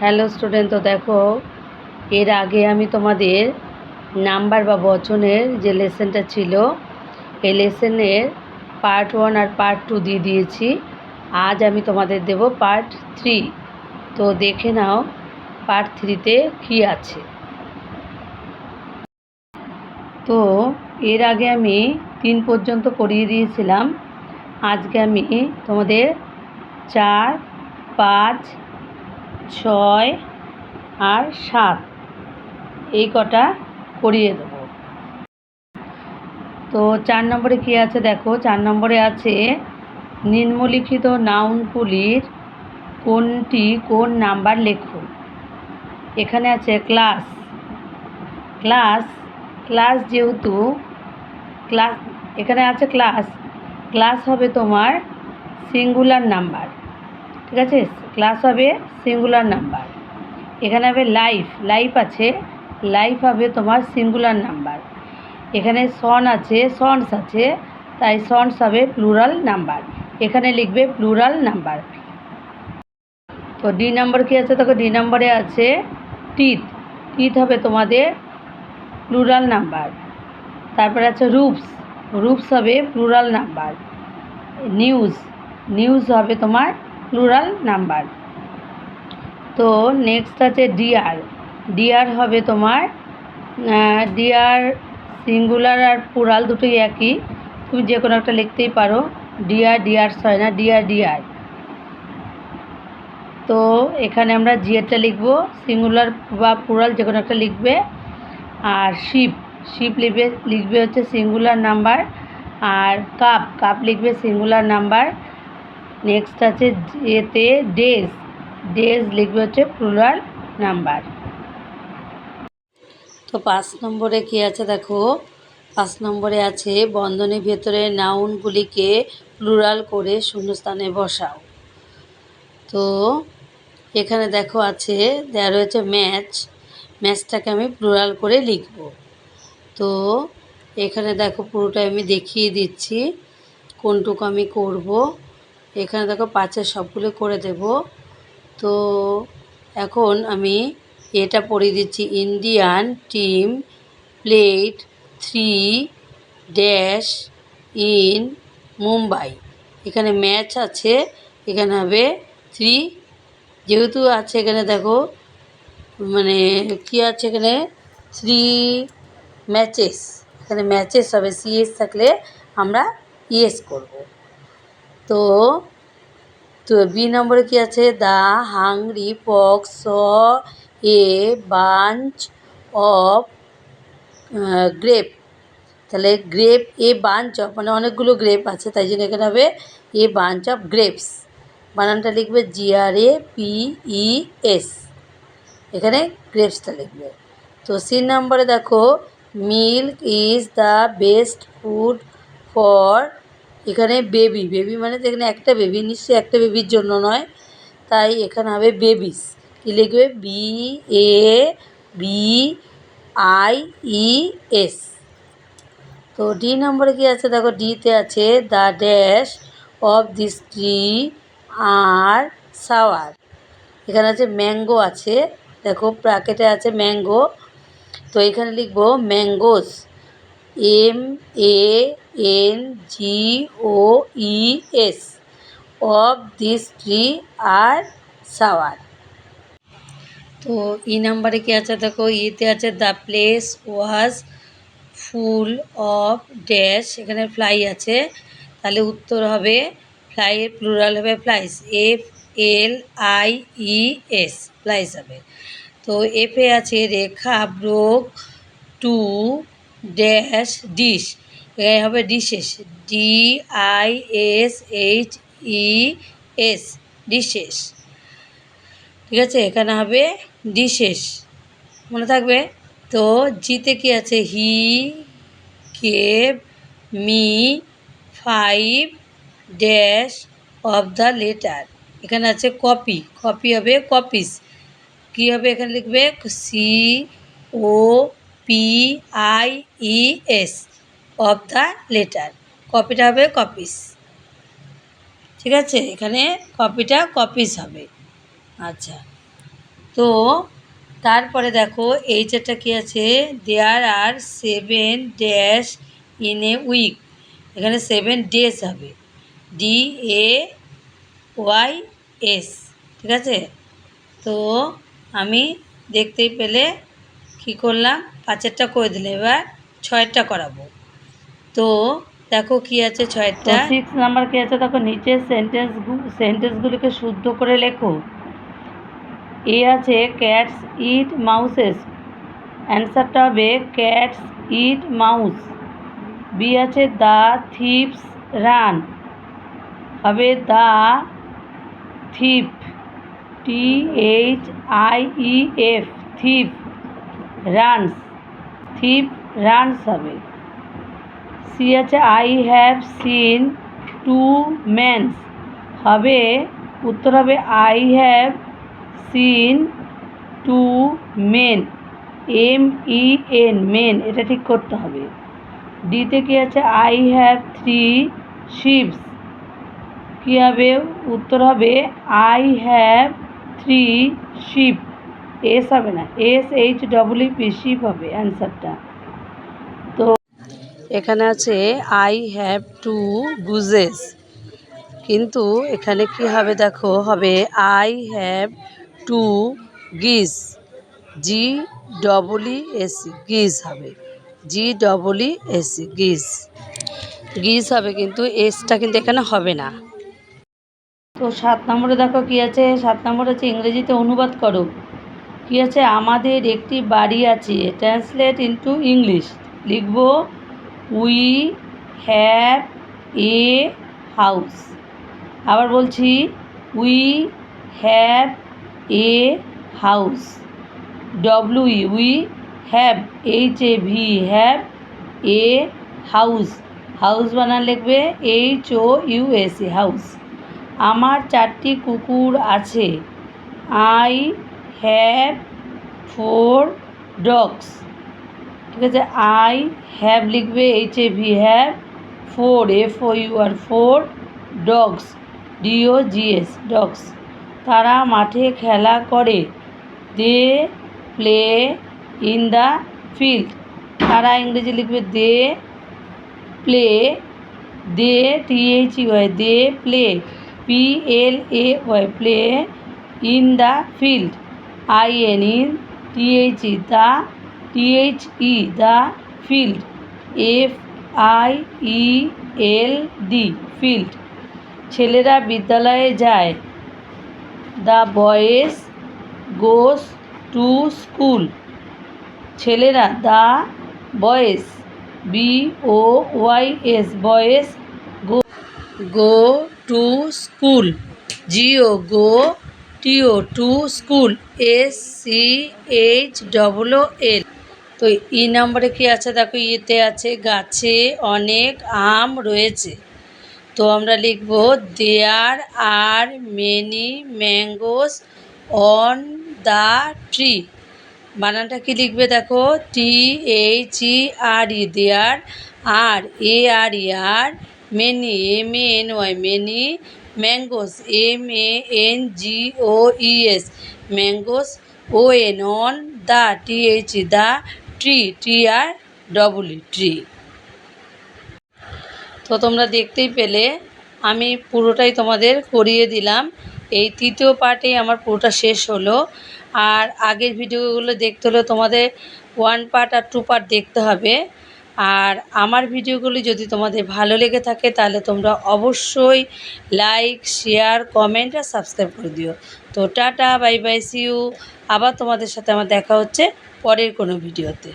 Hello student তো দেখো, এর আগে আমি তোমাদের নাম্বার বা বচনের যে লেসনটা ছিল, এই লেসনের পার্ট ওয়ান আর পার্ট টু দিয়ে দিয়েছি। আজ আমি তোমাদের দেব পার্ট থ্রি তো দেখে নাও পার্ট থ্রিতে কী আছে। তো এর আগে আমি তিন পর্যন্ত করিয়ে দিয়েছিলাম। আজকে আমি তোমাদের চার, পাঁচ ছয় আর সাত। এই কটা করিয়ে দেবো। তো চার নম্বরে কী আছে দেখো? চার নম্বরে আছে নিম্নলিখিত নাউনগুলির কোনটি কোন নাম্বার লেখো? এখানে আছে ক্লাস। ক্লাস ক্লাস যেহেতু ক্লাস, এখানে আছে ক্লাস। ক্লাস হবে তোমার সিঙ্গুলার নাম্বার। ঠিক আছে? ক্লাস হবে সিঙ্গুলার নাম্বার এখানে হবে লাইফ লাইফ আছে লাইফ হবে তোমার সিঙ্গুলার নাম্বার এখানে সন আছে সন্স আছে, তাই সন্স হবে প্লুরাল নাম্বার এখানে লিখবে প্লুরাল নাম্বার তো ডি নাম্বার কী আছে? দেখো ডি নম্বরে আছে টিথ টিথ হবে তোমাদের প্লুরাল নাম্বার তারপরে আছে রুপস রুপস হবে প্লুরাল নাম্বার নিউজ নিউজ হবে তোমার প্লুরাল নাম্বার তো নেক্সট আছে ডিয়ার ডিআর হবে তোমার ডিআর সিঙ্গুলার আর প্লুরাল দুটোই একই। তুমি যে কোনো একটা লিখতেই পারো। ডিআর ডিয়ার্স হয় না ডিআর ডিআর তো এখানে আমরা জিয়ারটা লিখব। সিঙ্গুলার বা প্লুরাল যে কোনো একটা লিখবে। আর শিপ শিপ লিখবে লিখবে হচ্ছে সিঙ্গুলার নাম্বার আর কাপ কাপ লিখবে সিঙ্গুলার নাম্বার নেক্সট আছে এতে ডেজ ডেজ লিখবে হচ্ছে প্লুরাল নাম্বার তো পাঁচ নম্বরে কী আছে দেখো? পাঁচ নম্বরে আছে বন্ধনীর ভেতরে নাউনগুলিকে প্লুরাল করে শূন্যস্থানে বসাও। তো এখানে দেখো আছে দেওয়া রয়েছে ম্যাচ ম্যাচটাকে আমি প্লুরাল করে লিখব। তো এখানে দেখো পুরোটাই আমি দেখিয়ে দিচ্ছি, কোনটুকু আমি করব। এখানে দেখো পাঁচের সবগুলো করে দেব। তো এখন আমি এটা পড়িয়ে দিচ্ছি। Indian team played three dash in Mumbai এখানে ম্যাচ আছে, এখানে হবে থ্রি যেহেতু আছে এখানে দেখো মানে কী আছে এখানে? থ্রি ম্যাচেস এখানে ম্যাচেস হবে সিএস থাকলে আমরা ইএস করব। তো তো বি নম্বরে কী আছে? The hungry fox a bunch of grape. তাহলে গ্রেপ, এ বাঞ্চ অফ মানে অনেকগুলো গ্রেপ আছে, তাই জন্য এখানে হবে এ বাঞ্চ অফ গ্রেপস। বানানটা লিখবে জি আর এ পি ই এস এখানে গ্রেপসটা লিখবে। তো সি নম্বরে দেখো, milk is the best food for এখানে বেবি বেবি মানে তো এখানে একটা বেবি নিশ্চয়ই একটা বেবির জন্য নয়। তাই এখানে হবে বেবিস কী লিখবে? B A B I E S তো ডি নম্বরে কী আছে? দেখো ডিতে আছে the dash of this tree are sour এখানে আছে ম্যাঙ্গো আছে। দেখো প্রাকেটে আছে ম্যাঙ্গো তো এখানে লিখব mangoes M A N G O E S of this tree are sour তো ই নাম্বারে কী আছে দেখো? ইতে আছে the place was full of dash এখানে ফ্লাই আছে। তাহলে উত্তর হবে ফ্লাইয়ের প্লুরাল হবে flies F L I E S flies হবে। তো এফে আছে, Rekha broke two dash dish এখানে হবে dishes D I S H E S. Dishes ঠিক আছে, এখানে হবে ডিশেস মনে থাকবে? তো জিতে কি আছে? He, gave, me, five, dash of the letter. এখানে আছে কপি। কপি হবে কপিস। কী হবে এখানে লিখবে? C, O, P, I, E, S. Of the letter কপিটা হবে কপিস ঠিক আছে? এখানে কপিটা কপিস হবে। আচ্ছা। তো তারপরে দেখো এইচটা কী আছে? There are seven dash in a week এখানে সেভেন ডেজ হবে। ডি এ ওয়াই এস ঠিক আছে? তো আমি দেখতেই পেলে কি করলাম? পাঁচেরটা করে দিলে। এবার ছয়েরটা করাবো। তো দেখো কি আছে ছয়েরটা সিক্স নাম্বার কি আছে? দেখো নিচের সেন্টেন্স সেন্টেন্সগুলিকে শুদ্ধ করে লেখো। এ আছে ক্যাটস ইট মাউসেস অ্যান্সারটা হবে ক্যাটস ইট মাউস বি আছে দ্য থিপস রান হবে the thief T H I E F thief runs thief runs হবে। সি আছে I have seen two mens হবে, উত্তর হবে I have seen two men M E N men এটা ঠিক করতে হবে। ডিতে কি আছে আই হ্যাভ থ্রি শিপস কী হবে, উত্তর হবে I have three ship S হবে না S H double P ship হবে অ্যান্সারটা এখানে আছে আই হ্যাভ টু গুজেস কিন্তু এখানে কি হবে দেখো, হবে আই হ্যাভ টু গিজ জি ডবলই এসি গিজ হবে। জি ডবলই এসি গিজ গিস হবে কিন্তু এসটা কিন্তু এখানে হবে না। তো সাত নম্বরে দেখো কি আছে, সাত নম্বর হচ্ছে ইংরেজিতে অনুবাদ করো। কি আছে, আমাদের একটি বাড়ি আছে। ট্রান্সলেট ইন্টু ইংলিশ লিখব উই হ্যাভ এ হাউস আবার বলছি we have a house W we have H A V have a house house বানান লিখবে H O U S E house আমার চারটি কুকুর আছে। আই হ্যাভ ফোর ডগস ঠিক আছে আই হ্যাভ লিখবে H A V have four F O U R four dogs D O G S dogs তারা মাঠে খেলা করে। They play in the field তারা ইংরেজি লিখবে they play they T T H U I they play P L A Y play in the field I N in T H E the T H E the field F I E L D field ছেলেরা বিদ্যালয়ে যায়। The boys goes to school ছেলেরা the boys B O Y S boys go go to school G O go T O to school S C H double L তো E নম্বরে কি আছে? দেখো, ইতে আছে, গাছে অনেক আম রয়েছে। তো আমরা লিখব there are many mangoes on the tree বানানটা কি লিখবে দেখো? T H E R E there are A R E are many M A N Y many mangoes M A N G O E S mangoes O N on the T H E the tree T R double E tree তো তোমরা দেখতেই পেলে, আমি পুরোটাই তোমাদের করিয়ে দিলাম। এই তৃতীয় পার্টে আমার পুরোটা শেষ হলো। আর আগের ভিডিওগুলো দেখতে হলে তোমাদের ওয়ান পার্ট আর টু পার্ট দেখতে হবে। আর আমার ভিডিওগুলি যদি তোমাদের ভালো লেগে থাকে, তাহলে তোমরা অবশ্যই লাইক শেয়ার কমেন্ট আর সাবস্ক্রাইব করে দিও। তো টাটা বাই বাই সিউ আবার তোমাদের সাথে আমার দেখা হচ্ছে। পরের কোনো ভিডিওতে।